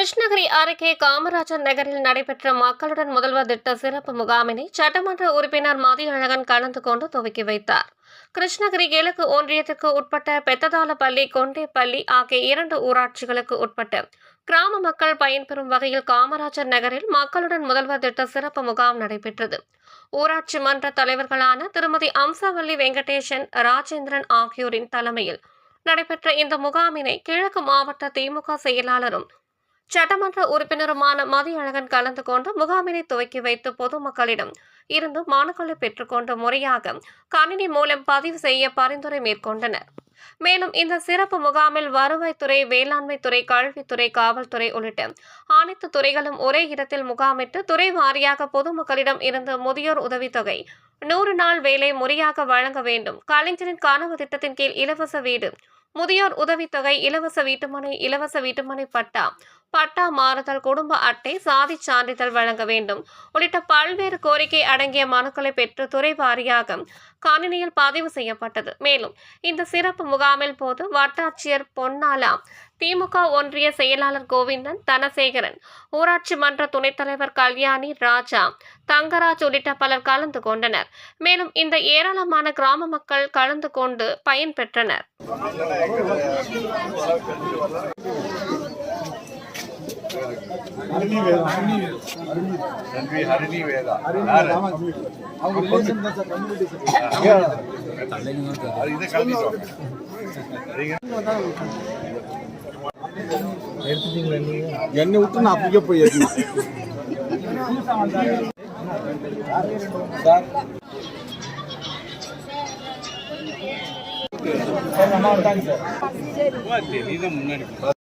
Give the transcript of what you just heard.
கிருஷ்ணகிரி அருகே காமராஜர் நகரில் நடைபெற்ற மக்களுடன் முதல்வர் திட்ட சிறப்பு முகாமினை சட்டமன்ற உறுப்பினர் மதியழகன் கலந்து கொண்டு துவக்கி வைத்தார். கிருஷ்ணகிரி கிழக்கு ஒன்றியத்திற்கு உட்பட்ட பெத்ததாலப்பள்ளி கொண்டேப்பள்ளி ஆகிய இரண்டு ஊராட்சிகளுக்கு உட்பட்ட கிராம மக்கள் பயன்பெறும் வகையில் காமராஜர் நகரில் மக்களுடன் முதல்வர் திட்ட சிறப்பு முகாம் நடைபெற்றது. ஊராட்சி மன்ற தலைவர்களான திருமதி அம்சாவல்லி வெங்கடேசன் ராஜேந்திரன் ஆகியோரின் தலைமையில் நடைபெற்ற இந்த முகாமினை கிழக்கு மாவட்ட திமுக செயலாளரும் சட்டமன்ற உறுப்பினருமான மதியழகன் கலந்து கொண்டு முகாமினை துவக்கி வைத்து பொதுமக்களிடம் இருந்து மனுக்களை பெற்றுக்கொண்டு முறையாக கணினி மூலம் பதிவு செய்ய பரிந்துரை மேற்கொண்டனர். மேலும் இந்த சிறப்பு முகாமில் வருவாய்த்துறை வேளாண்மைத்துறை கல்வித்துறை காவல்துறை உள்ளிட்ட அனைத்து துறைகளும் ஒரே இடத்தில் முகாமிட்டு துறை வாரியாக பொதுமக்களிடம் இருந்து முதியோர் உதவித்தொகை நூறு நாள் வேலை முறையாக வழங்க வேண்டும். கலைஞரின் கனவு திட்டத்தின் கீழ் இலவச வீடு முதியோர் உதவித்தொகை இலவச வீட்டுமனை இலவச வீட்டுமனை பட்டா பட்டா மாறுதல் குடும்ப அட்டை சாதி சான்றிதழ் வழங்க வேண்டும். உள்ளிட்ட பல்வேறு கோரிக்கை அடங்கிய மனுக்களை பெற்று துறை வாரியாக கணினியில் பதிவு செய்யப்பட்டது. மேலும் இந்த சிறப்பு முகாமில் போது வட்டாட்சியர் பொன்னாலா திமுக ஒன்றிய செயலாளர் கோவிந்தன் தனசேகரன் ஊராட்சி மன்ற துணைத் தலைவர் கல்யாணி ராஜா தங்கராஜ் உள்ளிட்ட பலர் கலந்து கொண்டனர். மேலும் இந்த ஏராளமான கிராம மக்கள் கலந்து கொண்டு பயன்பெற்றனர் நன்றி ஹரிணி வேதா அவங்க ரிலேஷன் தான் சார் கம்யூனிட்டி சார் அது இதை கலந்துட்டோம் என்னை விட்டு நான் அப்படியே போய் சார். முன்னாடி.